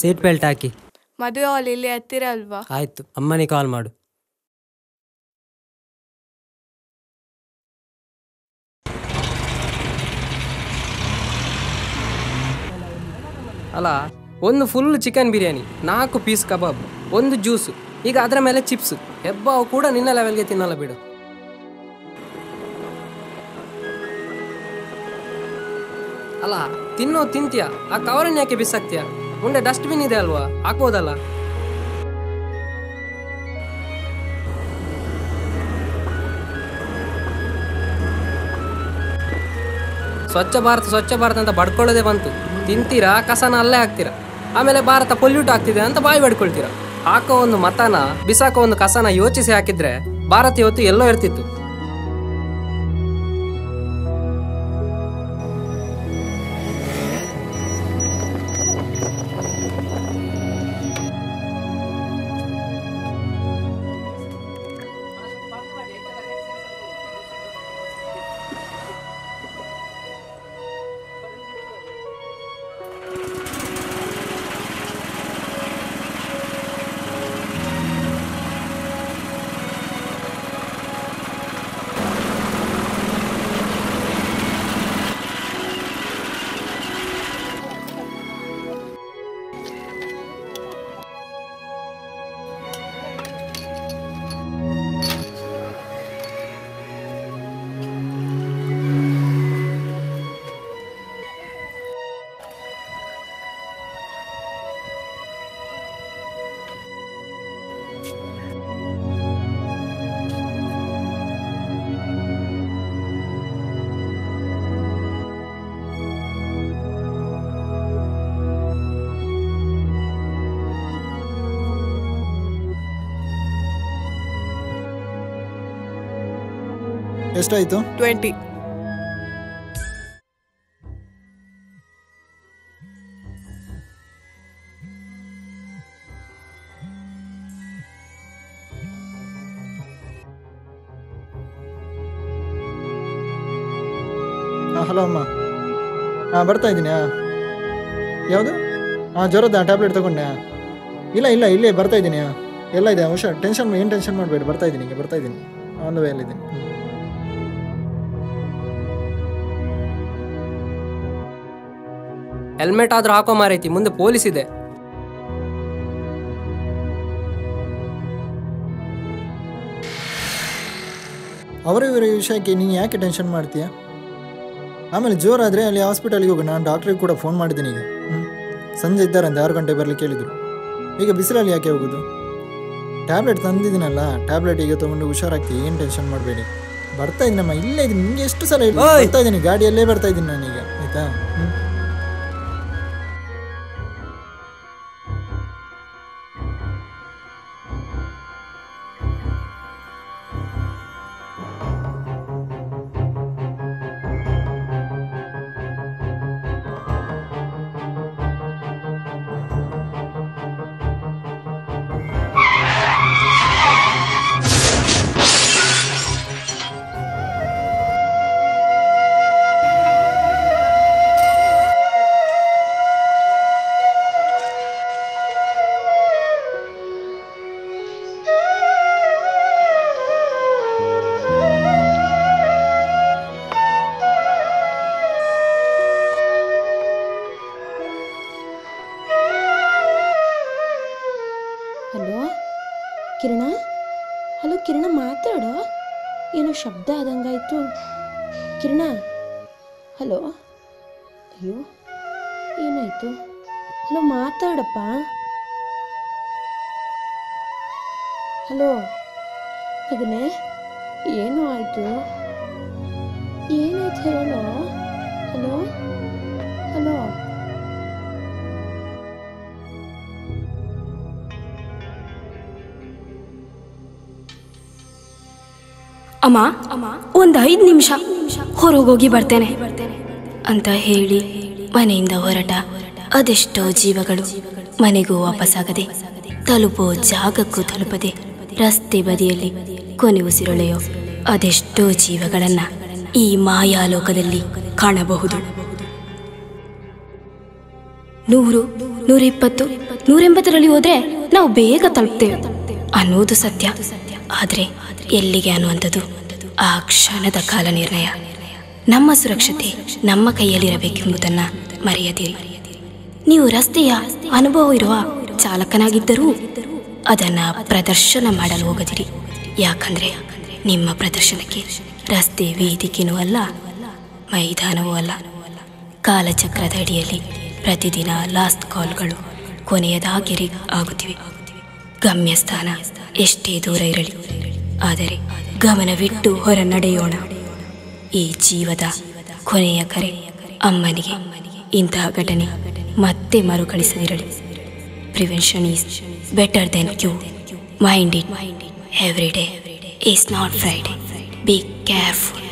Seat belt ಹಾಕಿ. ಮದುವೆ ಹಾಲ್ ಇಲ್ಲಿ ಹತ್ತಿರ ಅಲ್ವಾ ಆಯ್ತು ಅಮ್ಮನಿಗೆ ಕಾಲ್ ಮಾಡು. ಅಲ್ಲ ಒಂದು ಫುಲ್ ಚಿಕನ್ ಬಿರಿಯಾನಿ ನಾಲ್ಕು ಪೀಸ್ ಕಬಾಬ್ ಒಂದು ಜ್ಯೂಸು ಈಗ ಅದರ ಮೇಲೆ ಚಿಪ್ಸ್ ಹೆಬ್ಬಾವು ಕೂಡ ನಿನ್ನ ಲೆವೆಲ್ಗೆ ತಿನ್ನಲ್ಲ ಬಿಡು. ಅಲ್ಲ ತಿನ್ನೋ ತಿಂತೀಯ? ಆ ಕವರನ್ನ ಯಾಕೆ ಬಿಸಾಕ್ತೀಯ? ಮುಂದೆ ಡಸ್ಟ್ಬಿನ್ ಇದೆ ಅಲ್ವಾ? ಹಾಕ್ಬೋದಲ್ಲ? ಸ್ವಚ್ಛ ಭಾರತ ಸ್ವಚ್ಛ ಭಾರತ ಅಂತ ಬಡ್ಕೊಳ್ಳೋದೇ ಬಂತು. ತಿಂತೀರಾ, ಕಸನ ಅಲ್ಲೇ ಹಾಕ್ತೀರಾ? ಆಮೇಲೆ ಭಾರತ ಪೊಲ್ಯೂಟ್ ಆಗ್ತಿದೆ ಅಂತ ಬಾಯಿ ಬಡ್ಕೊಳ್ತೀರಾ? ಹಾಕೋ ಒಂದು ಮತನ, ಬಿಸಾಕೋ ಒಂದು ಕಸನ ಯೋಚಿಸಿ ಹಾಕಿದ್ರೆ ಭಾರತ ಇವತ್ತು ಎಲ್ಲೋ ಇರ್ತಿತ್ತು. ಎಷ್ಟಾಯಿತು? ಟ್ವೆಂಟಿ. ಹಾಂ ಹಲೋ ಅಮ್ಮ. ಹಾಂ ಬರ್ತಾ ಇದ್ದೀನಿ ಯಾವುದು? ಹಾಂ ಜ್ವರದ ಟ್ಯಾಬ್ಲೆಟ್ ತಗೊಂಡೆ ಇಲ್ಲ ಇಲ್ಲ ಇಲ್ಲೇ ಬರ್ತಾ ಇದ್ದೀನಿ ಎಲ್ಲ ಇದೆ ಹುಷಾರು. ಟೆನ್ಷನ್ ಏನು ಟೆನ್ಷನ್ ಮಾಡಬೇಡಿ ಬರ್ತಾ ಇದ್ದೀನಿ ಈಗ ಬರ್ತಾ ಇದ್ದೀನಿ. ಆನ್ ದ ವೇಲಿದ್ದೀನಿ ಹೆಲ್ಮೆಟ್ ಆದ್ರೂ ಹಾಕೋ ಮಾರೈತಿ ಮುಂದೆ ಪೊಲೀಸ್ ಇದೆ. ಅವರ ಇವರ ವಿಷಯಕ್ಕೆ ನೀನು ಯಾಕೆ ಟೆನ್ಷನ್ ಮಾಡ್ತೀಯ? ಆಮೇಲೆ ಜೋರಾದರೆ ಅಲ್ಲಿ ಹಾಸ್ಪಿಟಲ್ಗೆ ಹೋಗು ನಾನು ಡಾಕ್ಟ್ರಿಗೆ ಕೂಡ ಫೋನ್ ಮಾಡಿದ್ದೀನಿ ಈಗ. ಹ್ಞೂ ಸಂಜೆ ಇದ್ದಾರಂತೆ ಆರು ಗಂಟೆ ಬರಲಿ ಕೇಳಿದರು ಈಗ ಬಿಸಿಲಲ್ಲಿ ಯಾಕೆ ಹೋಗೋದು? ಟ್ಯಾಬ್ಲೆಟ್ ತಂದಿದ್ದೀನಲ್ಲ ಟ್ಯಾಬ್ಲೆಟ್ ಈಗ ತೊಗೊಂಡು ಹುಷಾರಾಗ್ತಿ ಏನು ಟೆನ್ಷನ್ ಮಾಡಬೇಡಿ. ಬರ್ತಾ ಇದ್ದೀನಮ್ಮ ಇಲ್ಲೇ ಇದ್ದೀನಿ ನಿಮಗೆ ಎಷ್ಟು ಸಲ! ಬರ್ತಾ ಇದ್ದೀನಿ ಗಾಡಿಯಲ್ಲೇ ಬರ್ತಾ ಇದ್ದೀನಿ ನಾನೀಗ ಆಯಿತಾ? ಹ್ಞೂ ಹಲೋ? ಕಿರಣ? ಹಲೋ, ಕಿರಣ, ಮಾತಾಡೋ. ಏನೋ ಶಬ್ದ ಆದಂಗಾಯಿತು. ಕಿರಣ? ಹಲೋ? ಅಯ್ಯೋ, ಏನಾಯಿತು? ಹಲೋ, ಮಾತಾಡಪ್ಪ. ಹಲೋ, ಮಗನೇ, ಏನೋ ಆಯಿತು? ಏನಾಯ್ತು ಹೇಳೋ. ಅಮ್ಮ, ಒಂದು ಐದು ನಿಮಿಷ ಹೊರಗೋಗಿ ಬರ್ತೇನೆ ಅಂತ ಹೇಳಿ ಮನೆಯಿಂದ ಹೊರಟ ಅದೆಷ್ಟೋ ಜೀವಗಳು ಮನೆಗೂ ವಾಪಸ್ಸಾಗದೆ ತಲುಪೋ ಜಾಗಕ್ಕೂ ತಲುಪದೆ ರಸ್ತೆ ಬದಿಯಲ್ಲಿ ಕೊನೆ ಉಸಿರೊಳೆಯೋ ಅದೆಷ್ಟೋ ಜೀವಗಳನ್ನ ಈ ಮಾಯಾಲೋಕದಲ್ಲಿ ಕಾಣಬಹುದು. ನೂರು ನೂರ ಇಪ್ಪತ್ತು ನೂರೆಂಬತ್ತರಲ್ಲಿ ಹೋದ್ರೆ ನಾವು ಬೇಗ ತಲುಪ್ತೇವೆ ಅನ್ನೋದು ಸತ್ಯ. ಆದರೆ ಎಲ್ಲಿಗೆ ಅನ್ನುವಂಥದ್ದು? ಆ ಕ್ಷಣದ ಕಾಲ ನಿರ್ಣಯ ನಮ್ಮ ಸುರಕ್ಷತೆ ನಮ್ಮ ಕೈಯಲ್ಲಿರಬೇಕೆಂಬುದನ್ನು ಮರೆಯದಿರಿ. ನೀವು ರಸ್ತೆಯ ಅನುಭವ ಇರುವ ಚಾಲಕನಾಗಿದ್ದರೂ ಅದನ್ನು ಪ್ರದರ್ಶನ ಮಾಡಲು ಹೋಗದಿರಿ. ಯಾಕಂದರೆ ನಿಮ್ಮ ಪ್ರದರ್ಶನಕ್ಕೆ ರಸ್ತೆ ವೇದಿಕೆನೂ ಅಲ್ಲ, ಮೈದಾನವೂ ಅಲ್ಲ. ಕಾಲಚಕ್ರದ ಅಡಿಯಲ್ಲಿ ಪ್ರತಿದಿನ ಲಾಸ್ಟ್ ಕಾಲ್ಗಳು ಕೊನೆಯದಾಗಿರಿ ಆಗುತ್ತಿವೆ. ಗಮ್ಯಸ್ಥಾನ ಎಷ್ಟೇ ದೂರ ಇರಲಿ. ಆದರೆ ಗಮನವಿಟ್ಟು ಹೊರ ನಡೆಯೋಣ ಈ ಜೀವದ ಕೊನೆಯ ಕರೆ ಅಮ್ಮನಿಗೆ. ಇಂತಹ ಘಟನೆ ಮತ್ತೆ ಮರುಕಳಿಸದಿರಲಿ. Prevention is better than cure mind it every day is not Friday be careful